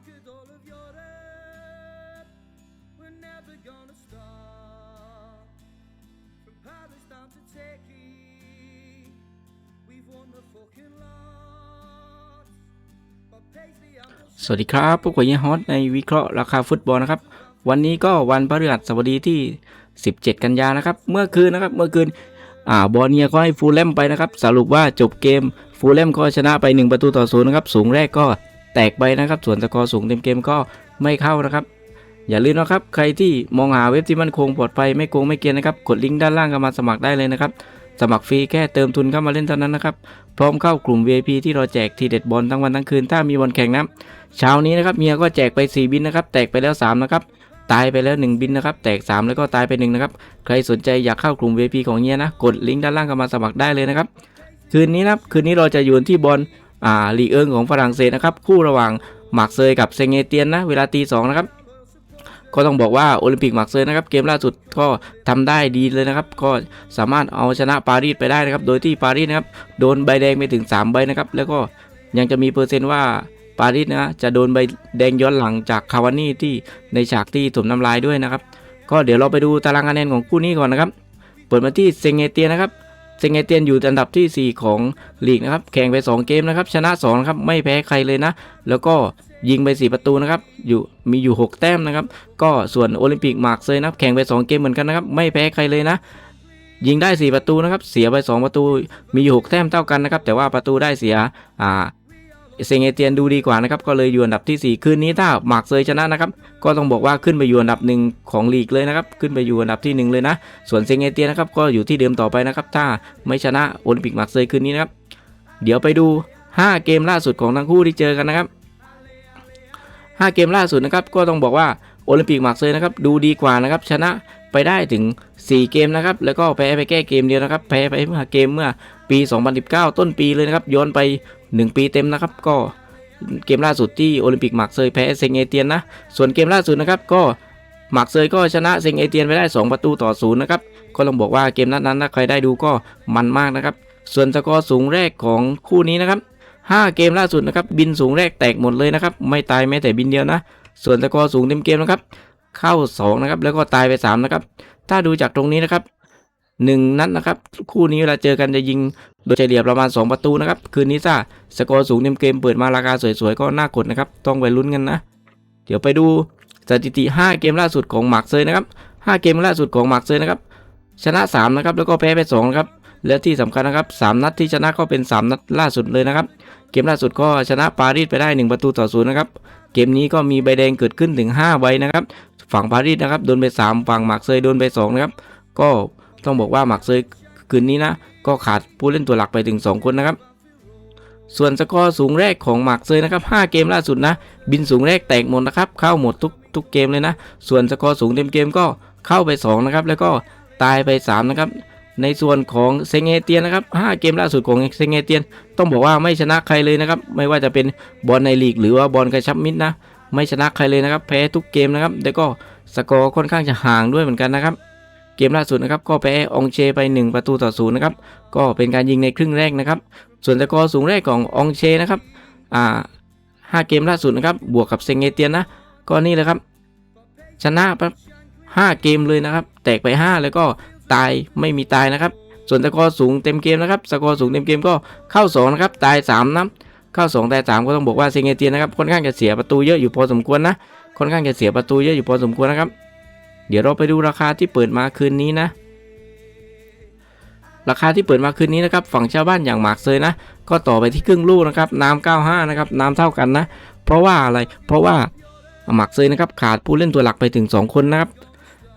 conquered all of Europe. We're never gonna stop. From Palestine to Turkey, we've won the fucking lot. But Paisley and สวัสดีครับพวกผมเฮียฮอตในวิเคราะห์ราคาฟุตบอลนะครับ วันนี้ก็วันพฤหัสบดีที่ 17 กันยานะครับ เมื่อคืนนะครับ เมื่อคืน อ่า บอลเนียก็ให้ฟูลแลมไปนะครับ สรุปว่าจบเกมฟูลแลมก็ชนะไป 1 ประตูต่อศูนย์นะครับ สูงแรกก็ แตกไปนะครับ ส่วนสกอร์สูงเต็มเกมก็ไม่เข้านะครับ อย่าลืมนะครับใครที่มองหาเว็บที่มั่นคงปลอดภัยไม่โกงไม่เกียนนะครับกดลิงก์ด้านล่างกันมาสมัครได้เลยนะครับสมัครฟรีแค่เติมทุนเข้ามาเล่นเท่านั้นนะครับ พร้อมเข้ากลุ่ม VIP ที่เราแจกทีเด็ดบอลทั้งวันทั้งคืนถ้ามีบอลแข่งนะเช้านี้นะครับเมียก็แจกไป 4 บินนะครับ แตกไปแล้ว 3 นะครับ ตายไปแล้ว 1 บินนะครับ แตก 3 แล้วก็ตายไป 1 นะครับ ใครสนใจอยากเข้ากลุ่ม VIP ของเฮียนะ กดลิงก์ด้านล่างกันมาสมัครได้เลยนะครับ คืนนี้นะครับคืนนี้เราจะอยู่ที่บอล อ่าลีเอิงของฝรั่งเศสนะครับ คู่ระหว่างหมากเซยกับเซงเงเตียนนะ เวลาตีสองนะครับ ก็ต้องบอกว่าโอลิมปิกหมากเซยนะครับ เกมล่าสุดก็ทำได้ดีเลยนะครับ ก็สามารถเอาชนะปารีสไปได้นะครับ โดยที่ปารีสนะครับ โดนใบแดงไปถึง 3 ใบนะครับ แล้วก็ยังจะมีเปอร์เซ็นต์ว่าปารีสนะจะโดนใบแดงย้อนหลังจากคาวานี่ที่ในฉากที่ถมน้ำลายด้วยนะครับ ก็เดี๋ยวเราไปดูตารางคะแนนของคู่นี้ก่อนนะครับ เปิดมาที่เซงเอเตียนนะครับ เซงเอเตียนอยู่อันดับที่ 4 ของลีกนะครับ แข่งไป 2 เกมนะครับ ชนะ2นะครับ ไม่แพ้ใครเลยนะ แล้วก็ยิงไป 4 ประตูนะครับ อยู่มีอยู่ 6 แต้มนะครับ ก็ส่วนโอลิมปิกมาร์กเซยนะครับ แข่งไป 2 เกมเหมือนกันนะครับ ไม่แพ้ใครเลยนะ ยิงได้ 4 ประตูนะครับ เสียไป 2 ประตู มีอยู่ 6 แต้มเท่ากันนะครับ แต่ว่าประตูได้เสีย อ่า เซงเอเตียนดูดีกว่านะครับก็เลยอยู่อันดับที่ 4 คืนนี้ถ้าหมากเซยชนะนะครับก็ต้องบอกว่าขึ้นไปอยู่อันดับหนึ่งของลีกเลยนะครับขึ้นไปอยู่อันดับที่หนึ่งเลยนะ ส่วนเซงเอเตียนนะครับก็อยู่ที่เดิมต่อไปนะครับถ้าไม่ชนะโอลิมปิกหมากเซยคืนนี้นะครับเดี๋ยวไปดู 5 เกมล่าสุดของทั้งคู่ที่เจอกันนะครับ 5 เกมล่าสุดนะครับก็ต้องบอกว่าโอลิมปิกหมากเซยนะครับดูดีกว่านะครับชนะไปได้ถึง 4 เกมนะครับ แล้วก็แพ้ไปแค่เกมเดียวนะครับ แพ้ไปเมื่อเกมเมื่อปี 2019 ต้นปีเลยนะครับ ย้อนไป 1 ปีเต็มนะครับ ก็เกมล่าสุดที่โอลิมปิกหมากเซยแพ้เซงเอเตียนนะ ส่วนเกมล่าสุดนะครับก็หมากเซยก็ชนะเซงเอเตียนไปได้ 2 ประตูต่อศูนย์นะครับก็ต้องบอกว่าเกมนัดนั้นถ้าใครได้ดูก็มันมากนะครับ ส่วนสกอร์สูงแรกของคู่นี้นะครับ5 เกมล่าสุดนะครับบินสูงแรกแตกหมดเลยนะครับไม่ตายแม้แต่บินเดียวนะ ส่วนสกอร์สูงเต็มเกมนะครับเข้า 2 นะครับ แล้วก็ตายไป 3 นะครับ ถ้าดูจากตรงนี้นะครับ 1 นัดนะครับ คู่นี้เวลาเจอกันจะยิงโดยเฉลี่ยประมาณ 2 ประตูนะครับ คืนนี้ซ่าสกอร์สูงเต็มเกมเปิดมาราคาสวยๆ ก็น่ากดนะครับ ต้องไปลุ้นกันนะ เดี๋ยวไปดูสถิติ 5 เกมล่าสุดของหมากเซยนะครับ 5 เกมล่าสุดของหมากเซยนะครับ ชนะ 3 นะครับ แล้วก็แพ้ไป2นะครับ และที่สำคัญนะครับ 3 นัดที่ชนะก็เป็น 3 นัดล่าสุดเลยนะครับ เกมล่าสุดก็ชนะปารีสไปได้ 1 ประตูต่อศูนย์นะครับ เกมนี้ก็มีใบแดงเกิดขึ้นถึง 5 ใบนะครับ ฝั่งปารีสนะครับ โดนไป 3 ฝั่งหมากเซยโดนไป2นะครับ ก็ ต้องบอกว่าหมากเซยคืนนี้นะ ก็ขาดผู้เล่นตัวหลักไปถึง 2 คนนะครับ ส่วนสกอร์สูงแรกของหมากเซยนะครับ 5 เกมล่าสุดนะ บินสูงแรกแตกหมดนะครับ เข้าหมดทุกทุกเกมเลยนะ ส่วนสกอร์สูงเต็มเกมก็เข้าไป 2 นะครับ แล้วก็ตายไป 3 นะครับ ในส่วนของเซงเอเตียนนะครับ 5 เกมล่าสุดของเซงเอเตียน ต้องบอกว่าไม่ชนะใครเลยนะครับ ไม่ว่าจะเป็นบอลในลีก หรือว่าบอลกระชับมิตรนะ ไม่ชนะใครเลยนะครับ แพ้ทุกเกมนะครับ แล้วก็สกอร์ค่อนข้างจะห่างด้วยเหมือนกันนะครับ เกมล่าสุดนะครับก็แพ้องเชไป 1 ประตูต่อศูนย์นะครับก็เป็นการยิงในครึ่งแรกนะครับ ส่วนสกอร์สูงแรกขององเชนะครับอ่าห้าเกมล่าสุดนะครับบวกกับเซงเอเตียนนะก็นี่แหละครับ ชนะปั๊บห้าเกมเลยนะครับ แตกไป 5 แล้วก็ตายไม่มีตายนะครับ ส่วนสกอร์สูงเต็มเกมนะครับสกอร์สูงเต็มเกมก็เข้า2นะครับตาย3นะเข้า2ตาย3ก็ต้องบอกว่าเซงเอเตียนนะครับค่อนข้างจะเสียประตูเยอะอยู่พอสมควรนะค่อนข้างจะเสียประตูเยอะอยู่พอสมควรนะครับ เดี๋ยวเราไปดูราคาที่เปิดมาคืนนี้นะ ราคาที่เปิดมาคืนนี้นะครับ ฝั่งชาวบ้านอย่างหมากเซยนะ ก็ต่อไปที่ครึ่งลูกนะครับ น้ำ95 นะครับ น้ำเท่ากันนะ เพราะว่าอะไร เพราะว่าหมักเซยนะครับ ขาดผู้เล่นตัวหลักไปถึง 2 คนนะครับ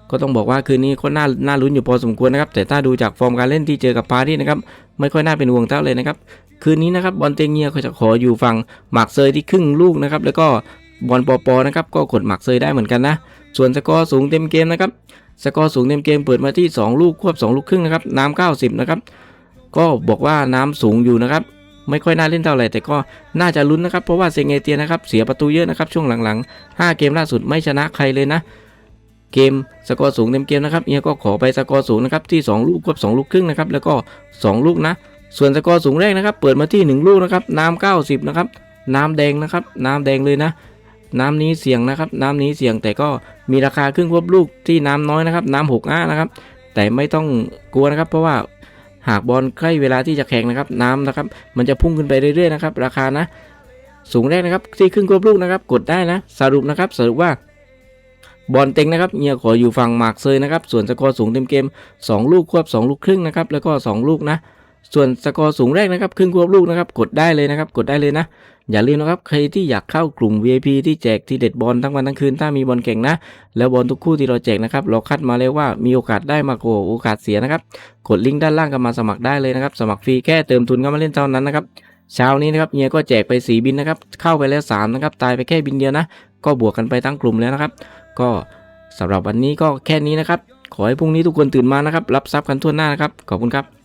ก็ต้องบอกว่าคืนนี้ก็น่า น่าลุ้นอยู่พอสมควรนะครับ แต่ถ้าดูจากฟอร์มการเล่นที่เจอกับปารีสนะครับ ไม่ค่อยน่าเป็นห่วงเท่าเลยนะครับ คืนนี้นะครับบอลเตงเงียก็จะขออยู่ฝั่งหมักเซยที่ครึ่งลูกนะครับ แล้วก็บอลปอปอนะครับ ก็กดหมักเซยได้เหมือนกันนะ ส่วนสกอร์สูงเต็มเกมนะครับ สกอร์สูงเต็มเกมเปิดมาที่ 2 ลูกควบ 2 ลูกครึ่งนะครับน้ำ90 นะครับ ก็บอกว่าน้ำสูงอยู่นะครับ ไม่ค่อยน่าเล่นเท่าไหร่แต่ก็น่าจะลุ้นนะครับ เพราะว่าเซงเอเตียนะครับเสียประตูเยอะนะครับช่วงหลังๆ 5 เกมล่าสุดไม่ชนะใครเลยนะ เกมสกอร์สูงเต็มเกมนะครับเอียก็ขอไปสกอร์สูงนะครับที่ 2 ลูกควบ 2 ลูกครึ่งนะครับแล้วก็ 2 ลูกนะส่วนสกอร์สูงแรกนะครับ เปิดมาที่ 1 ลูกนะครับ น้ำ90 นะครับ น้ำแดงนะครับ น้ำแดงเลยนะ น้ำนี้เสี่ยงนะครับ น้ำนี้เสี่ยงแต่ก็มีราคาครึ่งควบลูกที่น้ำน้อยนะครับ น้ำหกอ้านะครับ แต่ไม่ต้องกลัวนะครับ เพราะว่าหากบอลใกล้เวลาที่จะแข่งนะครับ น้ำนะครับ มันจะพุ่งขึ้นไปเรื่อยๆนะครับ ราคานะ สูงแรกนะครับที่ครึ่งควบลูกนะครับ กดได้นะ สรุปนะครับ สรุปว่าบอลเต็งนะครับเฮียขออยู่ฝั่งหมากเซยนะครับ ส่วนสกอร์สูงเต็มเกม 2 ลูกควบ 2 ลูกครึ่งนะครับ แล้วก็ 2 ลูกนะ ส่วนสกอร์สูงแรกนะครับครึ่งควบลูกนะครับ กดได้เลยนะครับ กดได้เลยนะ อย่าลืมนะครับ ใครที่อยากเข้ากลุ่ม VIP ที่แจกทีเด็ดบอลทั้งวันทั้งคืน ถ้ามีบอลเก่งนะ แล้วบอลทุกคู่ที่เราแจกนะครับ เราคัดมาแล้วว่ามีโอกาสได้มากกว่าโอกาสเสียนะครับ กดลิงก์ด้านล่างกันมาสมัครได้เลยนะครับ สมัครฟรีแค่เติมทุนเข้ามาเล่นเท่านั้นนะครับ เช้านี้นะครับเฮียก็แจกไปสีบินนะครับ เข้าไปแล้วสามนะครับ ตายไปแค่บินเดียวนะ ก็บวกกันไปทั้งกลุ่มแล้วนะครับ ก็สำหรับวันนี้ก็แค่นี้นะครับ ขอให้พรุ่งนี้ทุกคนตื่นมานะครับ รับทรัพย์กันทั่วหน้านะครับ ขอบคุณครับ